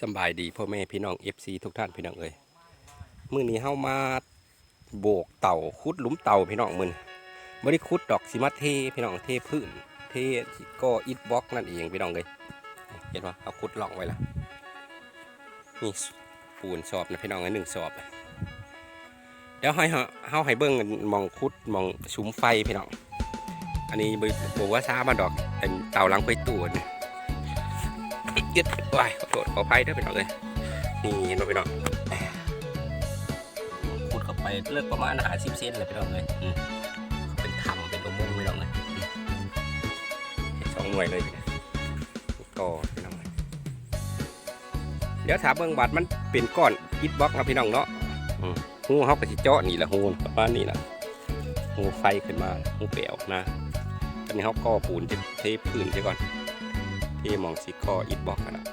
สบายดีพ่อแม่พี่น้อง FC ทุกท่านพี่น้องเอ้ยมื้อนี้เฮามาโบกเต่าขุดหลุมเต่าพี่น้องมื้อนี้บ่ได้ขุดดอกสิมาเทพี่น้องเทพื้นเทก็อิฐบล็อกนั่นเองพี่น้องเอ้ยเห็นว่าเอาขุดล่องไว้ละนี่ปูนสอบนะพี่น้องไอ้หนึ่งสอบเดี๋ยวให้เฮาให้เบิ่งมองขุดมองสุมไฟพี่น้องอันนี้บอกว่าซามาดอกเป็นเต่าหลังไปตู้นี่ ยึดว้ายขอโทษขออภัยด้วยพี่น้องเลยนี่เห็นไหมพี่น้องขุดเข้าไปเลือกประมาณหาสิบเซนเลยพี่น้องเลยเป็นถ้ำเป็นอุโมงพี่น้องเลยสองหน่วยเลยพี่น้องก็พี่น้องเลยเดี๋ยวถามเบื้องบาดมันเป็นก้อนอิฐบล็อกนะพี่น้องเนาะหูเขาก็จะเจาะนี่แหละหูประมาณนี้แหละหูไฟขึ้นมาหูเปลวนะตอนนี้เขาก่อปูนจะเทพื้นใช่ก่อน ที่มองสิคออิดบอกกันนะ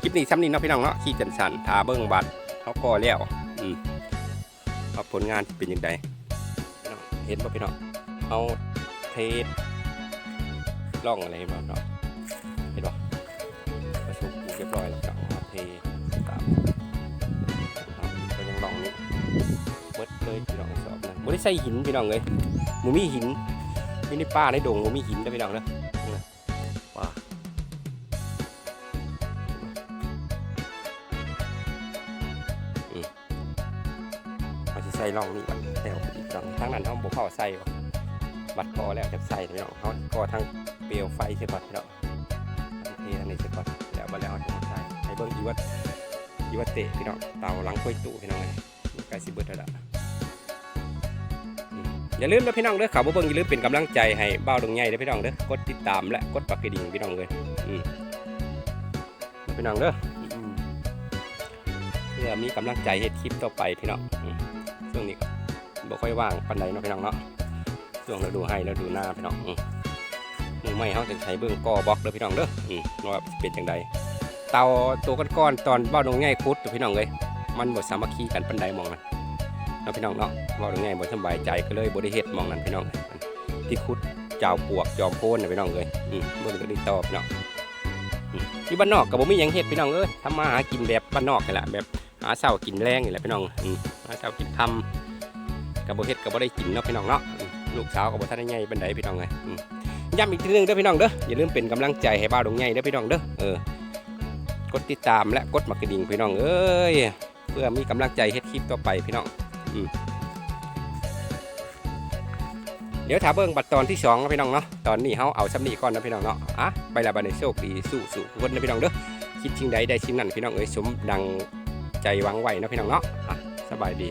คลิปนี้ซ้ำนี้เนาะพี่น้องเนาะขี้จันสันทาเบิ้งบัตรเขาก็แล้วอืมว่าผลงานเป็นยังไงเห็นป่ะพี่น้องเอาเทสล่องอะไรมาเนาะเห็นป่ะประชุมเรียบร้อยแล้วพี่น้องเอาเทตามก็ยังลองนี้เบิดเลยพี่น้องสอบนะไม่ได้ใส่หินพี่น้องเลยมูมีหินมีในป่าในดงมูมีหินนะพี่น้องนะ เขาจะใส่ร่องนี่บัดแถวอีกร่องทั้งนั้นเขาบอกเขาใส่บัดคอแล้วจะใส่พี่น้องเขาก็ทั้งเปลวไฟใช่ปะพี่น้องทั้งเททั้งนี้ใช่ปะแล้วบัดแล้วเขาจะมาใส่ให้เบิ่งอีวัดอีวัดเตะพี่น้องเตาหลังค่อยตู้พี่น้องเลยใกล้สิบเบิดแล้วล่ะอืมอย่าลืมนะพี่น้องเด้อข่าวบ่เบิ่งอย่าลืมเป็นกำลังใจให้บ้าวดงใหญ่เด้อพี่น้องเด้อกดติดตามและกดปักกระดิ่งพี่น้องเลยอืมพี่น้องเด้อเพื่อมีกำลังใจเฮ็ดคลิปต่อไปพี่น้อง ช่วงนี้ก็บ่ค่อยว่างปันใดเนาะพี่น้องเนาะช่วงฤดูให้ฤดูหน้าพี่น้องมือไม่เขาจะใช้เบื้องกอบล็อกเด้อพี่น้องเด้ออืมว่าเป็นจังใดเตาตัวก้อนๆตอนบ้าดงง่ายคุดพี่น้องเลยมันบ่สามัคคีกันปันใดมองนั้นเนาะพี่น้องเนาะบ้าดงง่ายบ่สบายใจก็เลยบ่ได้เฮ็ดมองนั้นพี่น้องที่คุดเจ้าปวกจอมโพนน่ะพี่น้องเลยอืมเบิ่งก็ได้ตอบพี่น้องที่บ้านนอกก็บ่มีหยังเฮ็ดพี่น้องเอ้ยทำมาหากินแบบบ้านนอกนี่แหละแบบ หาเช้ากินแรงนี่แหละพี่น้องอืมหาเช้ากินคำกับโบเฮ็ดกับโบได้กินเนาะพี่น้องเนาะลูกสาวกับโบท่านได้ใหญ่เป็นไดพี่น้องไงอืมย้ำอีกทีหนึงเด้อพี่น้องเด้ออย่าลืมเป็นกำลังใจให้บ้าวดงใหญ่เด้อพี่น้องเด้อเออกดติดตามและกดมากระดิ่งพี่น้องเอ้ยเพื่อมีกำลังใจเฮ็ดคลิปต่อไปพี่น้องอืมเดี๋ยวถาเบิ่งบัตรตอนที่สองนะพี่น้องเนาะตอนนี้เฮาเอาสำนีก่อนนะพี่น้องเนาะอะไปละบันในโชคดีสู้สู้คนนะพี่น้องเด้อคิดชิงใดได้ชิงนั้นพี่น้องเอ้ยสมดัง ใจวังไหวนะพี่น้องเนาะอะสบายดี